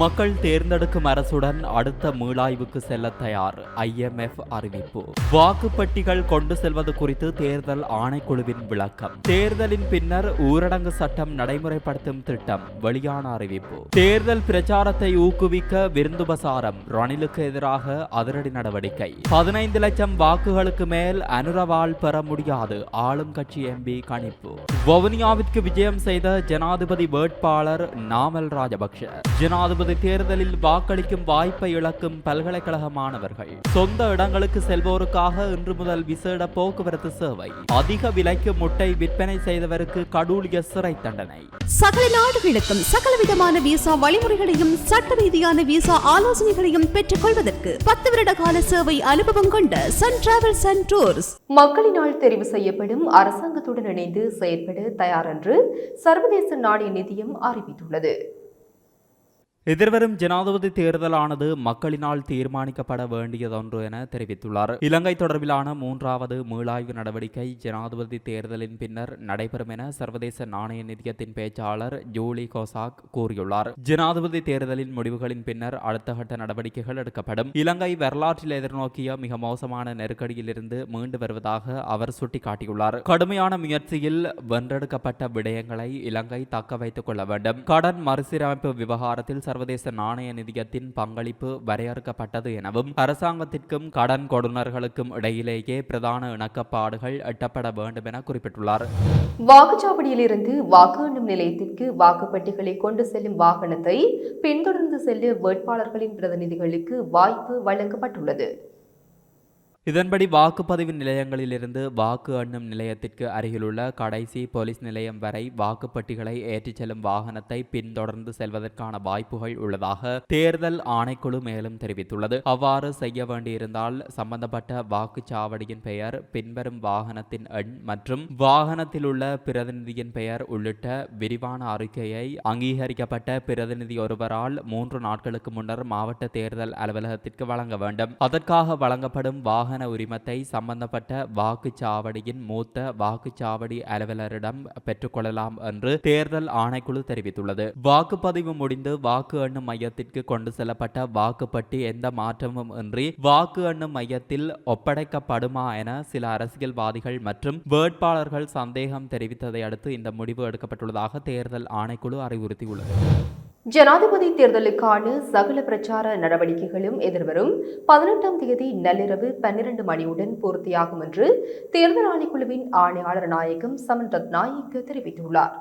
மக்கள் தேர்ந்தெடுக்கும் அரசுடன் அடுத்த மீளாய்வுக்கு செல்ல தயார் ஐஎம்எஃப் அறிவிப்பு. வாக்குப்பட்டிகள் கொண்டு செல்வது குறித்து தேர்தல் ஆணைக்குழுவின் விளக்கம். தேர்தலின் பின்னர் ஊரடங்கு சட்டம் நடைமுறைப்படுத்தும் திட்டம் வெளியான அறிவிப்பு. தேர்தல் பிரச்சாரத்தை ஊக்குவிக்க விருந்துபசாரம் ரணிலுக்கு எதிராக அதிரடி நடவடிக்கை. பதினைந்து லட்சம் வாக்குகளுக்கு மேல் அனுரவால் பெற முடியாது ஆளும் கட்சி எம்பி கணிப்பு. வவுனியாவிற்கு விஜயம் செய்த ஜனாதிபதி வேட்பாளர் நாமல் ராஜபக்ஷ. ஜனாதிபதி தேர்தலில் வாக்களிக்கும் வாய்ப்பை இழக்கும் பல்கலைக்கழக மாணவர்கள் சொந்த இடங்களுக்கு செல்வோருக்காக இன்று முதல் விசேட போக்குவரத்து சேவை. அதிக விலைக்கு முட்டை விற்பனை செய்தவருக்கு கடூழிய சிறை தண்டனை. சகல நாடுகளுக்கும் சகலவிதமான விசா வழிமுறைகளையும் சட்ட ரீதியான விசா ஆலோசனைகளையும் பெற்றுக் கொள்வதற்கு பத்து வருட கால சேவை அனுபவம் கொண்ட சன் டிராவல்ஸ் அண்ட் டூர்ஸ் மக்களினால் தெரிவு செய்யப்படும் அரசாங்கத்துடன் இணைந்து செயற்பட தயார் என்று சர்வதேச நாணய நிதியம் அறிவித்துள்ளது. எதிர்வரும் ஜனாதிபதி தேர்தலானது மக்களினால் தீர்மானிக்கப்பட வேண்டியதொன்று என தெரிவித்துள்ளார். இலங்கை தொடர்பிலான மூன்றாவது மீளாய்வு நடவடிக்கை ஜனாதிபதி தேர்தலின் பின்னர் நடைபெறும் என சர்வதேச நாணய நிதியத்தின் பேச்சாளர் ஜூலி கோசாக் கூறியுள்ளார். ஜனாதிபதி தேர்தலின் முடிவுகளின் பின்னர் அடுத்த கட்ட நடவடிக்கைகள் எடுக்கப்படும். இலங்கை வரலாற்றில் எதிர்நோக்கிய மிக மோசமான நெருக்கடியிலிருந்து மீண்டு வருவதாக அவர் சுட்டிக்காட்டியுள்ளார். கடுமையான முயற்சியில் வென்றெடுக்கப்பட்ட விடயங்களை இலங்கை தக்க வைத்துக் கொள்ள வேண்டும். கடன் மறுசீரமைப்பு விவகாரத்தில் சர்வதேச நாணய நிதியத்தின் பங்களிப்பு வரையறுக்கப்பட்டது எனவும் அரசாங்கத்திற்கும் கடன் கொடுனர்களுக்கும் இடையிலேயே பிரதான இணக்கப்பாடுகள் எட்டப்பட வேண்டும் என குறிப்பிட்டுள்ளார். வாக்குச்சாவடியிலிருந்து வாக்கு எண்ணும் நிலையத்திற்கு வாக்குப்பட்டிகளை கொண்டு செல்லும் வாகனத்தை பின்தொடர்ந்து செல்ல வேட்பாளர்களின் பிரதிநிதிகளுக்கு வாய்ப்பு வழங்கப்பட்டுள்ளது. இதன்படி வாக்குப்பதிவு நிலையங்களிலிருந்து வாக்கு எண்ணும் நிலையத்திற்கு அருகிலுள்ள கடைசி போலீஸ் நிலையம் வரை வாக்குப்பட்டிகளை ஏற்றிச் செல்லும் வாகனத்தை பின்தொடர்ந்து செல்வதற்கான வாய்ப்புகள் உள்ளதாக தேர்தல் ஆணைக்குழு மேலும் தெரிவித்துள்ளது. அவ்வாறு செய்ய வேண்டியிருந்தால் சம்பந்தப்பட்ட வாக்குச்சாவடியின் பெயர் பின்வரும் வாகனத்தின் எண் மற்றும் வாகனத்தில் உள்ள பிரதிநிதியின் பெயர் உள்ளிட்ட விரிவான அறிக்கையை அங்கீகரிக்கப்பட்ட பிரதிநிதி ஒருவரால் மூன்று நாட்களுக்கு முன்னர் மாவட்ட தேர்தல் அலுவலகத்திற்கு வழங்க வேண்டும். அதற்காக வழங்கப்படும் வாகன உரிமத்தை சம்பந்தப்பட்ட வாக்குச்சாவடியின் மூத்த வாக்குச்சாவடி அலுவலரிடம் பெற்றுக்கொள்ளலாம் என்று தேர்தல் ஆணைக்குழு தெரிவித்துள்ளது. வாக்குப்பதிவு முடிந்து வாக்கு எண்ணும் மையத்திற்கு கொண்டு செல்லப்பட்ட வாக்குப்பட்டி எந்த மாற்றமும் இன்றி வாக்கு எண்ணும் மையத்தில் ஒப்படைக்கப்படுமா என சில அரசியல்வாதிகள் மற்றும் வேட்பாளர்கள் சந்தேகம் தெரிவித்ததை அடுத்து இந்த முடிவு எடுக்கப்பட்டுள்ளதாக தேர்தல் ஆணைக்குழு அறிவுறுத்தியுள்ளது. ஜனாதிபதி தேர்தலுக்கான சகல பிரச்சார நடவடிக்கைகளும் எதிர்வரும் பதினெட்டாம் தேதி நள்ளிரவு பன்னிரண்டு மணியுடன் பூர்த்தியாகும் என்று தேர்தல் ஆணைக்குழுவின் ஆணையாளர் நாயகம் சமன் ரத்நாயக்க தெரிவித்துள்ளார்.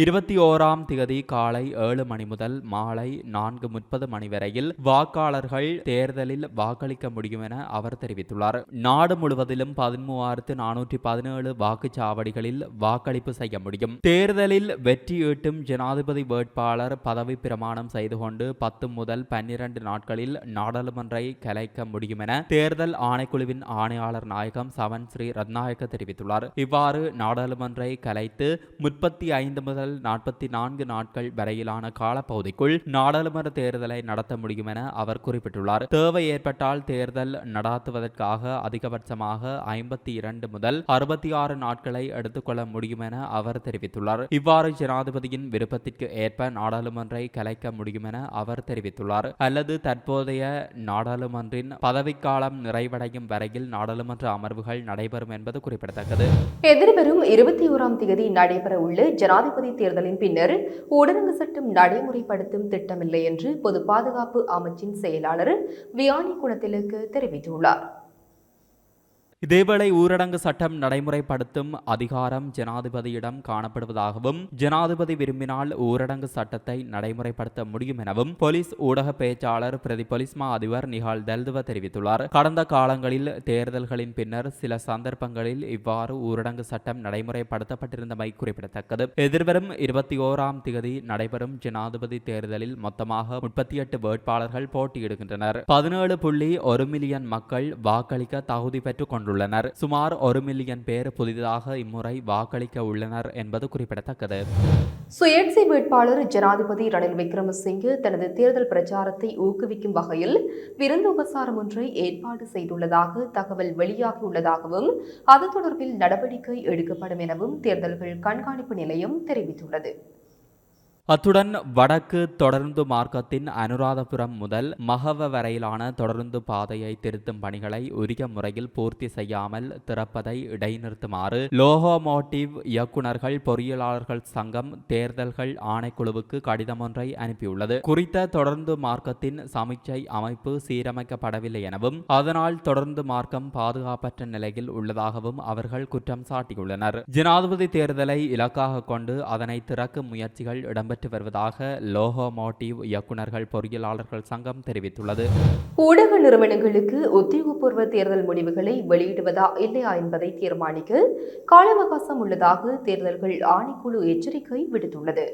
இருபத்தி ஓராம் திகதி காலை ஏழு மணி முதல் மாலை நான்கு முப்பது மணி வரையில் வாக்காளர்கள் தேர்தலில் வாக்களிக்க முடியும் என அவர் தெரிவித்துள்ளார். நாடு முழுவதிலும் பதிமூவாயிரத்து நானூற்றி பதினேழு வாக்குச்சாவடிகளில் வாக்களிப்பு செய்ய முடியும். தேர்தலில் வெற்றி ஈட்டும் ஜனாதிபதி வேட்பாளர் பதவி பிரமாணம் செய்து கொண்டு பத்து முதல் பன்னிரண்டு நாட்களில் நாடாளுமன்றை கலைக்க முடியும் என தேர்தல் ஆணைக்குழுவின் ஆணையாளர் நாயகம் சவன் ஸ்ரீ ரத்நாயக்க தெரிவித்துள்ளார். இவ்வாறு நாடாளுமன்றை கலைத்து முப்பத்தி ஐந்து முதல் முதல் நாற்பத்தி நான்கு நாட்கள் வரையிலான காலப்பகுதிக்குள் நாடாளுமன்ற தேர்தலை நடத்த முடியும் என அவர் குறிப்பிட்டுள்ளார். தேவை ஏற்பட்டால் தேர்தல் நடாத்துவதற்காக அதிகபட்சமாக ஐம்பத்தி இரண்டு முதல் அறுபத்தி ஆறு நாட்களை எடுத்துக்கொள்ள முடியும் என அவர் தெரிவித்துள்ளார். இவ்வாறு ஜனாதிபதியின் விருப்பத்திற்கு ஏற்ப நாடாளுமன்றை கலைக்க முடியும் என அவர் தெரிவித்துள்ளார். அல்லது தற்போதைய நாடாளுமன்றின் பதவிக்காலம் நிறைவடையும் வரையில் நாடாளுமன்ற அமர்வுகள் நடைபெறும் என்பது குறிப்பிடத்தக்கது. எதிர்வரும் இருபத்தி ஓராம் தேதி நடைபெற உள்ள ஜனாதிபதி தேர்தலின் பின்னர் ஊடரங்கு சட்டம் நடைமுறைப்படுத்தும் திட்டமில்லை என்று பொது பாதுகாப்பு அமைச்சின் செயலாளர் வியானி குணத்திலுக்கு தெரிவித்துள்ளார். இதேவேளை ஊரடங்கு சட்டம் நடைமுறைப்படுத்தும் அதிகாரம் ஜனாதிபதியிடம் காணப்படுவதாகவும் ஜனாதிபதி விரும்பினால் ஊரடங்கு சட்டத்தை நடைமுறைப்படுத்த முடியும் எனவும் போலீஸ் ஊடக பேச்சாளர் பிரதி பொலிஸ்மா அதிபர் நிகால் தல்துவ தெரிவித்துள்ளார். கடந்த காலங்களில் தேர்தல்களின் பின்னர் சில சந்தர்ப்பங்களில் இவ்வாறு ஊரடங்கு சட்டம் நடைமுறைப்படுத்தப்பட்டிருந்தமை குறிப்பிடத்தக்கது. எதிர்வரும் இருபத்தி ஓராம் தேதி நடைபெறும் ஜனாதிபதி தேர்தலில் மொத்தமாக முப்பத்தி எட்டு வேட்பாளர்கள் போட்டியிடுகின்றனர். பதினேழு புள்ளி ஒரு மில்லியன் மக்கள் வாக்களிக்க தகுதி பெற்றுக் கொண்டுள்ளனர். கொண்டுள்ளனர் சுமார் ஒரு மில்லியன் பேர் புதிதாக இம்முறை வாக்களிக்க உள்ளனர் என்பது குறிப்பிடத்தக்கது. சுயேட்சை வேட்பாளர் ஜனாதிபதி ரணில் விக்ரமசிங்கே தனது தேர்தல் பிரச்சாரத்தை ஊக்குவிக்கும் வகையில் விருந்து உபசாரம் ஒன்றை ஏற்பாடு செய்துள்ளதாக தகவல் வெளியாகியுள்ளதாகவும் அது தொடர்பில் நடவடிக்கை எடுக்கப்படும் எனவும் தேர்தல்கள் கண்காணிப்பு நிலையம் தெரிவித்துள்ளது. அத்துடன் வடக்கு தொடருந்து மார்க்கத்தின் அனுராதபுரம் முதல் மகவ வரையிலான தொடருந்து பாதையை திருத்தும் பணிகளை உரிய முறையில் பூர்த்தி செய்யாமல் திறப்பதை இடைநிறுத்துமாறு லோகோமோட்டிவ் இயக்குநர்கள் பொறியியலாளர்கள் சங்கம் தேர்தல்கள் ஆணைக்குழுவுக்கு கடிதம் ஒன்றை அனுப்பியுள்ளது. குறித்த தொடர்ந்து மார்க்கத்தின் சமீட்சை அமைப்பு சீரமைக்கப்படவில்லை எனவும் அதனால் தொடர்ந்து மார்க்கம் பாதுகாப்பற்ற நிலையில் உள்ளதாகவும் அவர்கள் குற்றம் சாட்டியுள்ளனர். ஜனாதிபதி தேர்தலை இலக்காக கொண்டு அதனை திறக்கும் முயற்சிகள் இடம்பெற்று வருவதாக லோகோமோட்டிவ் இயக்குநர்கள் பொறியியலாளர்கள் சங்கம் தெரிவித்துள்ளது. ஊடக நிறுவனங்களுக்கு உத்தியோகபூர்வ தேர்தல் முடிவுகளை வெளியிடுவதா இல்லையா என்பதை தீர்மானிக்க கால அவகாசம் உள்ளதாக தேர்தல்கள் ஆணைக்குழு எச்சரிக்கை விடுத்துள்ளது.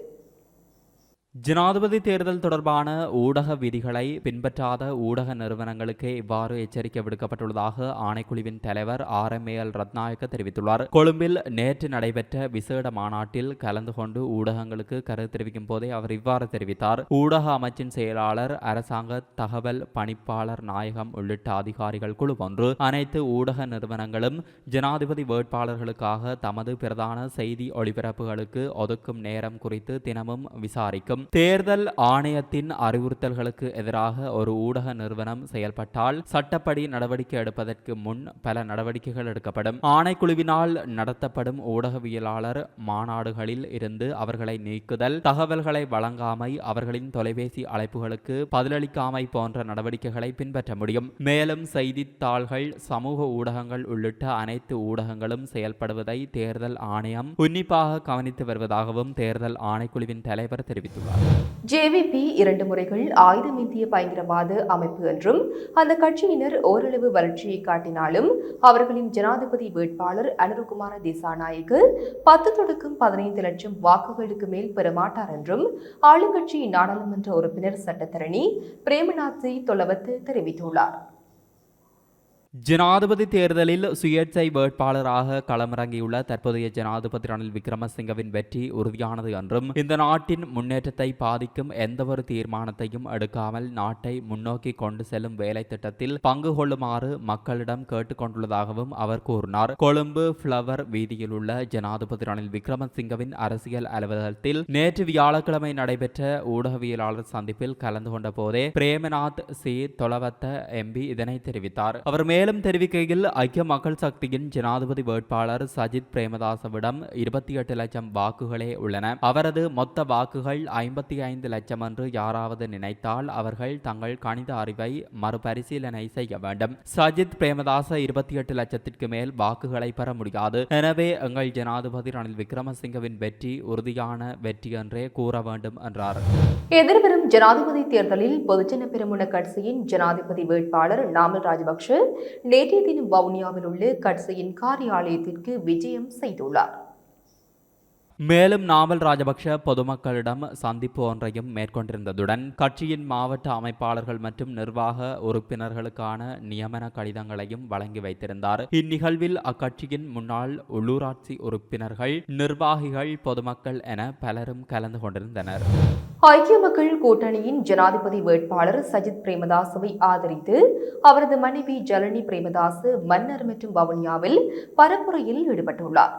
ஜனாதிபதி தேர்தல் தொடர்பான ஊடக விதிகளை பின்பற்றாத ஊடக நிறுவனங்களுக்கு இவ்வாறு எச்சரிக்கை விடுக்கப்பட்டுள்ளதாக ஆணைக்குழுவின் தலைவர் R M A L Ratnayake தெரிவித்துள்ளார். கொழும்பில் நேற்று நடைபெற்ற விசேட மாநாட்டில் கலந்து கொண்டு ஊடகங்களுக்கு கருத்து தெரிவிக்கும் போதே அவர் இவ்வாறு தெரிவித்தார். ஊடக அமைச்சின் செயலாளர் அரசாங்க தகவல் பணிப்பாளர் நாயகம் உள்ளிட்ட அதிகாரிகள் குழு ஒன்று. அனைத்து ஊடக நிறுவனங்களும் ஜனாதிபதி வேட்பாளர்களுக்காக தமது பிரதான செய்தி ஒளிபரப்புகளுக்கு ஒதுக்கும் நேரம் குறித்து தினமும் விசாரிக்கும். தேர்தல் ஆணையத்தின் அறிவுறுத்தல்களுக்கு எதிராக ஒரு ஊடக நிறுவனம் செயல்பட்டால் சட்டப்படி நடவடிக்கை எடுப்பதற்கு முன் பல நடவடிக்கைகள் எடுக்கப்படும். ஆணைக்குழுவினால் நடத்தப்படும் ஊடகவியலாளர் மாநாடுகளில் இருந்து அவர்களை நீக்குதல் தகவல்களை வழங்காமை அவர்களின் தொலைபேசி அழைப்புகளுக்கு பதிலளிக்காமை போன்ற நடவடிக்கைகளை பின்பற்ற முடியும். மேலும் செய்தித்தாள்கள் சமூக ஊடகங்கள் உள்ளிட்ட அனைத்து ஊடகங்களும் செயல்படுவதை தேர்தல் ஆணையம் உன்னிப்பாக கவனித்து வருவதாகவும் தேர்தல் ஆணைக்குழுவின் தலைவர் தெரிவித்துள்ளார். ஜேவிபி இரண்டு முறைகள் ஆயுதமேந்திய பயங்கரவாத அமைப்பு என்றும் அந்த கட்சியினர் ஓரளவு வளர்ச்சியை காட்டினாலும் அவர்களின் ஜனாதிபதி வேட்பாளர் அனுருகுமார தேசாநாயக்கு பத்து தொடக்கம் பதினைந்து லட்சம் வாக்குகளுக்கு மேல் பெறமாட்டார் என்றும் ஆளுங்கட்சி நாடாளுமன்ற உறுப்பினர் சட்டத்தரணி பிரேமநாத் தொலவத்து தெரிவித்துள்ளார். ஜனாதிபதி தேர்தலில் சுயேட்சை வேட்பாளராக களமிறங்கியுள்ள தற்போதைய ஜனாதிபதி ரணில் விக்ரமசிங்கவின் வெற்றி உறுதியானது என்றும் இந்த நாட்டின் முன்னேற்றத்தை பாதிக்கும் எந்தவொரு தீர்மானத்தையும் எடுக்காமல் நாட்டை முன்னோக்கி கொண்டு செல்லும் வேலை திட்டத்தில் பங்கு கொள்ளுமாறு மக்களிடம் கேட்டுக்கொண்டுள்ளதாகவும் அவர் கூறினார். கொழும்பு ஃப்ளவர் வீதியில் உள்ள ஜனாதிபதி ரணில் விக்ரமசிங்கவின் அரசியல் அலுவலகத்தில் நேற்று வியாழக்கிழமை நடைபெற்ற ஊடகவியலாளர் சந்திப்பில் கலந்து கொண்ட போதே பிரேமநாத் சி. தொலவத்த எம்பி இதனை தெரிவித்தார். அவர் மேலும் தெரிவிக்கையில் ஐக்கிய மக்கள் சக்தியின் ஜனாதிபதி வேட்பாளர் சஜித் பிரேமதாசவிடம் இருபத்தி எட்டு லட்சம் வாக்குகளே உள்ளன. அவரது மொத்த வாக்குகள் ஐம்பத்தி ஐந்து லட்சம் என்று யாராவது நினைத்தால் அவர்கள் தங்கள் கணித அறிவை மறுபரிசீலனை செய்ய வேண்டும். சஜித் பிரேமதாச இருபத்தி எட்டு லட்சத்திற்கு மேல் வாக்குகளை பெற முடியாது. எனவே எங்கள் ஜனாதிபதி ரணில் விக்ரமசிங்கவின் வெற்றி உறுதியான வெற்றி என்றே கூற வேண்டும் என்றார். எதிர்வரும் ஜனாதிபதி தேர்தலில் பொதுஜன பெருமுன கட்சியின் ஜனாதிபதி வேட்பாளர் நாமல் ராஜபக்ஷ நேற்றைய தினம் வவுனியாவில் உள்ள கட்சியின் காரியாலயத்திற்கு விஜயம் செய்துள்ளார். மேலும் நாமல் ராஜபக்ஷ பொதுமக்களிடம் சந்திப்பு ஒன்றையும் மேற்கொண்டிருந்ததுடன் கட்சியின் மாவட்ட அமைப்பாளர்கள் மற்றும் நிர்வாக உறுப்பினர்களுக்கான நியமன கடிதங்களையும் வழங்கி வைத்திருந்தார். இந்நிகழ்வில் அக்கட்சியின் முன்னாள் உள்ளூராட்சி உறுப்பினர்கள் நிர்வாகிகள் பொதுமக்கள் என பலரும் கலந்து கொண்டிருந்தனர். ஐக்கிய மக்கள் கூட்டணியின் ஜனாதிபதி வேட்பாளர் சஜித் பிரேமதாசவை ஆதரித்து அவரது மனைவி ஜலனி பிரேமதாசு மன்னர் மற்றும் வவுனியாவில் பரப்புரையில் ஈடுபட்டுள்ளார்.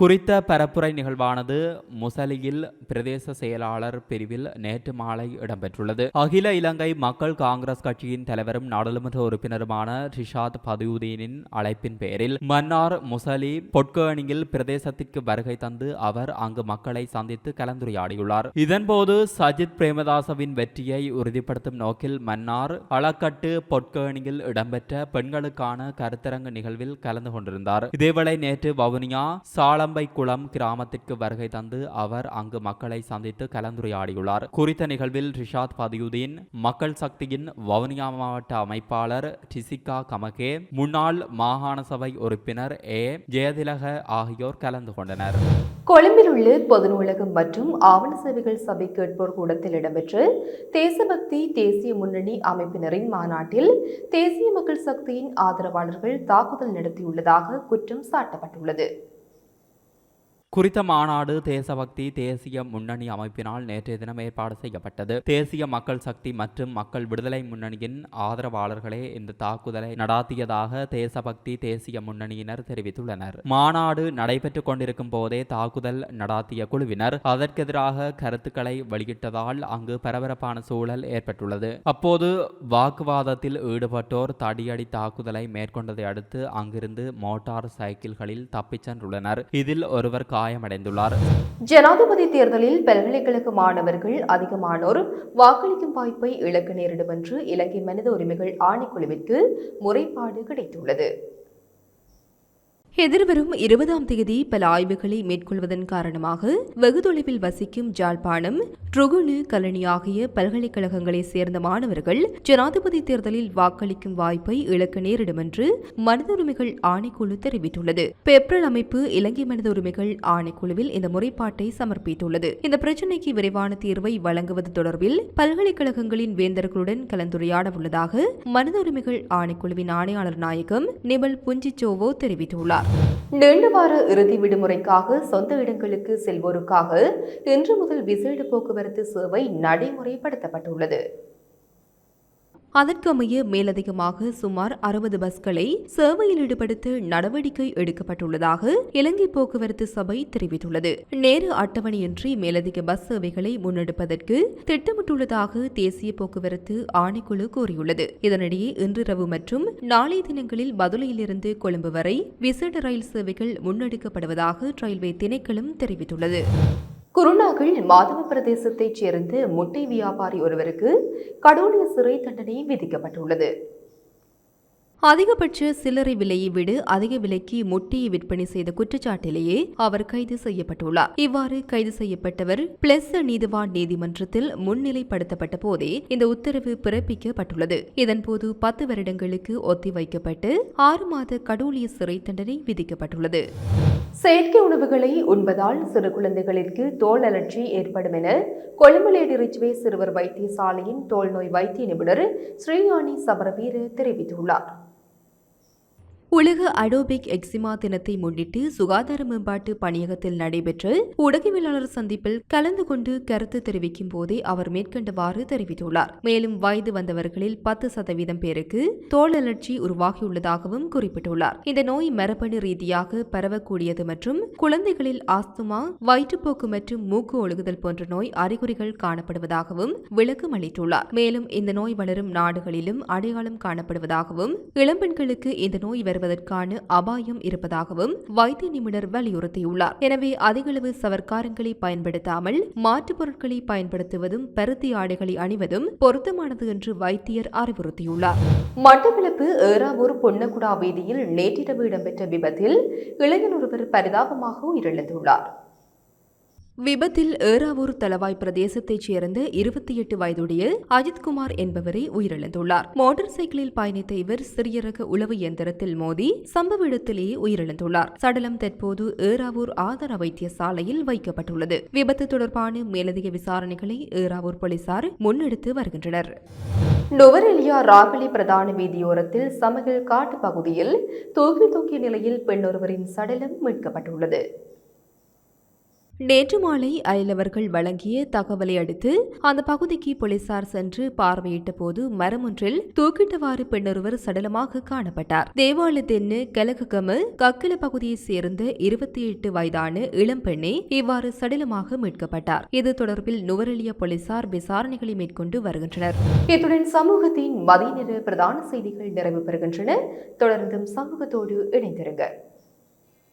குறித்த பரப்புரை நிகழ்வானது முசலியில் பிரதேச செயலாளர் பிரிவில் நேற்று மாலை இடம்பெற்றுள்ளது. அகில இலங்கை மக்கள் காங்கிரஸ் கட்சியின் தலைவரும் நாடாளுமன்ற உறுப்பினருமான ரிஷாத் பதியுதீனின் அழைப்பின் பேரில் மன்னார் முசலி பொட்கேணியில் பிரதேசத்திற்கு வருகை தந்து அவர் அங்கு மக்களை சந்தித்து கலந்துரையாடியுள்ளார். இதன்போது சஜித் பிரேமதாசவின் வெற்றியை உறுதிப்படுத்தும் நோக்கில் மன்னார் அளக்கட்டு பொட்கேணியில் இடம்பெற்ற பெண்களுக்கான கருத்தரங்கு நிகழ்வில் கலந்து கொண்டிருந்தார். இதேவேளை நேற்று வவுனியா சால குளம் கிராமத்திற்கு வருகை தந்து அவர் அங்கு மக்களை சந்தித்து கலந்துரையாடியுள்ளார். குறித்த நிகழ்வில் ரிஷாத் பதியுதீன் மக்கள் சக்தியின் வவுனியா மாவட்ட அமைப்பாளர் டிசிகா கமகே முன்னாள் மாகாண சபை உறுப்பினர் ஏ. ஜெயதிலக ஆகியோர் கலந்து கொண்டனர். கொழும்பில் உள்ள பொது நூலகம் மற்றும் ஆவண சேவைகள் சபை கேட்போர் கூடத்தில் இடம்பெற்ற தேசபக்தி தேசிய முன்னணி அமைப்பினரின் மாநாட்டில் தேசிய மக்கள் சக்தியின் ஆதரவாளர்கள் தாக்குதல் நடத்தியுள்ளதாக குற்றம் சாட்டப்பட்டுள்ளது. குறித்த மாநாடு தேசபக்தி தேசிய முன்னணி அமைப்பினால் நேற்றைய தினம் ஏற்பாடு செய்யப்பட்டது. தேசிய மக்கள் சக்தி மற்றும் மக்கள் விடுதலை முன்னணியின் ஆதரவாளர்களே இந்த தாக்குதலை நடாத்தியதாக தேசபக்தி தேசிய முன்னணியினர் தெரிவித்துள்ளனர். மாநாடு நடைபெற்றுக் கொண்டிருக்கும் போதே தாக்குதல் நடாத்திய குழுவினர் அதற்கெதிராக கருத்துக்களை வெளியிட்டதால் அங்கு பரபரப்பான சூழல் ஏற்பட்டுள்ளது. அப்போது வாக்குவாதத்தில் ஈடுபட்டோர் தடியடி தாக்குதலை மேற்கொண்டதை அடுத்து அங்கிருந்து மோட்டார் சைக்கிள்களில் தப்பிச் சென்றுள்ளனர். இதில் ஒருவர் காயமடைந்துள்ளார். ஜனாதிபதி தேர்தலில் பல்கலைக்கழக மாணவர்கள் அதிகமானோர் வாக்களிக்கும் வாய்ப்பை இழக்க நேரிடும் என்று இலங்கை மனித உரிமைகள் ஆணைக்குழுவிற்கு முறைப்பாடு கிடைத்துள்ளது. எதிர்வரும் இருபதாம் தேதி பல ஆய்வுகளை மேற்கொள்வதன் காரணமாக வெகு தொலைவில் வசிக்கும் ஜாழ்ப்பாணம் ட்ருகுனு கலனி ஆகிய பல்கலைக்கழகங்களைச் சேர்ந்த மாணவர்கள் ஜனாதிபதி தேர்தலில் வாக்களிக்கும் வாய்ப்பை இழக்க நேரிடும் என்று மனித உரிமைகள் ஆணைக்குழு தெரிவித்துள்ளது. பெப்ரல் அமைப்பு இலங்கை மனித உரிமைகள் ஆணைக்குழுவில் இந்த முறைப்பாட்டை சமர்ப்பித்துள்ளது. இந்த பிரச்சினைக்கு விரைவான தீர்வை வழங்குவது தொடர்பில் பல்கலைக்கழகங்களின் வேந்தர்களுடன் கலந்துரையாட உள்ளதாக மனித உரிமைகள் ஆணைக்குழுவின் ஆணையாளர் நாயகம் நிபல் புஞ்சிச்சோவோ தெரிவித்துள்ளார். நீண்ட வார இறுதி விடுமுறைக்காக சொந்த இடங்களுக்கு செல்வோருக்காக இன்று முதல் விசேட போக்குவரத்து சேவை நடைமுறைப்படுத்தப்பட்டுள்ளது. அதற்கமைய மேலதிகமாக சுமார் அறுபது பஸ்களை சேவையில் ஈடுபடுத்த நடவடிக்கை எடுக்கப்பட்டுள்ளதாக இலங்கை போக்குவரத்து சபை தெரிவித்துள்ளது. நேர அட்டவணையின்றி மேலதிக பஸ் சேவைகளை முன்னெடுப்பதற்கு திட்டமிட்டுள்ளதாக தேசிய போக்குவரத்து ஆணைக்குழு கூறியுள்ளது. இதனிடையே இன்றிரவு மற்றும் நாளைய தினங்களில் பதுளையிலிருந்து கொழும்பு வரை விசேட ரயில் சேவைகள் முன்னெடுக்கப்படுவதாக ரயில்வே திணைக்களம் தெரிவித்துள்ளது. குருநாகல் மாதவ பிரதேசத்தைச் சேர்ந்த முட்டை வியாபாரி ஒருவருக்கு கடூழிய சிறை தண்டனை விதிக்கப்பட்டுள்ளது. அதிகபட்ச சில்லறை விலையை விட அதிக விலைக்கு முட்டையை விற்பனை செய்த குற்றச்சாட்டிலேயே அவர் கைது செய்யப்பட்டுள்ளார். இவ்வாறு கைது செய்யப்பட்டவர் பிளஸ் நீதிவான் நீதிமன்றத்தில் முன்னிலைப்படுத்தப்பட்ட போதே இந்த உத்தரவு பிறப்பிக்கப்பட்டுள்ளது. இதன்போது பத்து வருடங்களுக்கு ஒத்திவைக்கப்பட்டு ஆறு மாத கடூழிய சிறை தண்டனை விதிக்கப்பட்டுள்ளது. செயற்கை உணவுகளை உண்பதால் சிறு குழந்தைகளிற்கு தோல் அலர்ஜி ஏற்படும் என கொழும்புலேடி ரிச்வே சிறுவர் வைத்தியசாலையின் தோல் நோய் வைத்திய நிபுணர் ஸ்ரீயானி சபரவீர தெரிவித்துள்ளார். உலக அடோபிக் எக்ஸிமா தினத்தை முன்னிட்டு சுகாதார மேம்பாட்டு பணியகத்தில் நடைபெற்ற ஊடகவியலாளர் சந்திப்பில் கலந்து கொண்டு கருத்து தெரிவிக்கும் போதே அவர் மேற்கண்டவாறு தெரிவித்துள்ளார். மேலும் வயது வந்தவர்களில் பத்து சதவீதம் பேருக்கு தோல் அலர்ஜி உருவாகியுள்ளதாகவும் குறிப்பிட்டுள்ளார். இந்த நோய் மரபணு ரீதியாக பரவக்கூடியது மற்றும் குழந்தைகளில் ஆஸ்துமா வயிற்றுப்போக்கு மற்றும் மூக்கு ஒழுகுதல் போன்ற நோய் அறிகுறிகள் காணப்படுவதாகவும் விளக்கம் அளித்துள்ளார். மேலும் இந்த நோய் வளரும் நாடுகளிலும் அடையாளம் காணப்படுவதாகவும் இளம்பெண்களுக்கு இந்த நோய் வருவதற்கான அபாயம் இருப்பதாகவும் வைத்திய நிபுணர் வலியுறுத்தியுள்ளார். எனவே அதிகளவு சவர்க்காரங்களை பயன்படுத்தாமல் மாற்றுப் பொருட்களை பயன்படுத்துவதும் பருத்தி ஆடைகளை அணிவதும் பொருத்தமானது என்று வைத்தியர் அறிவுறுத்தியுள்ளார். மட்டக்களப்பு ஏறாவூர் பொன்னகுடா வீதியில் நேற்றிரவு இடம்பெற்ற விபத்தில் இளைஞர் ஒருவர் பரிதாபமாக உயிரிழந்துள்ளார். விபத்தில் ஏறாவூர் தளவாய் பிரதேசத்தைச் சேர்ந்த இருபத்தி எட்டு வயதுடைய அஜித்குமார் என்பவரை உயிரிழந்துள்ளார். மோட்டார் சைக்கிளில் பயணித்த இவர் சிறிய ரக உளவு இயந்திரத்தில் மோதி சம்பவ இடத்திலேயே உயிரிழந்துள்ளார். சடலம் தற்போது ஏறாவூர் ஆதார வைத்தியசாலையில் வைக்கப்பட்டுள்ளது. விபத்து தொடர்பான மேலதிக விசாரணைகளை ஏறாவூர் போலீசார் முன்னெடுத்து வருகின்றனர். நுவரெலியா ராகலி பிரதான வீதியோரத்தில் சமகில் காட்டு பகுதியில் தூக்கி தூக்கிய நிலையில் பெண்ணொருவரின் சடலம் மீட்கப்பட்டுள்ளது. நேற்று மாலை அயலவர்கள் வழங்கிய தகவலை அடுத்து அந்த பகுதிக்கு போலீசார் சென்று பார்வையிட்ட போது மரம் ஒன்றில் தூக்கிட்டவாறு பெண்ணொருவர் சடலமாக காணப்பட்டார். தேவாலயத்தின் தென்னு கலககம கக்கில பகுதியைச் சேர்ந்த இருபத்தி எட்டு வயதான இளம்பெண்ணே இவ்வாறு சடலமாக மீட்கப்பட்டார். இது தொடர்பில் நுவரெளிய போலீசார் விசாரணைகளை மேற்கொண்டு வருகின்றனர். இத்துடன் சமூகத்தின் மதிய நேர பிரதான செய்திகள் நிறைவு பெறுகின்றன. தொடர்ந்தும் சமூகத்தோடு இணைந்திருங்கள்.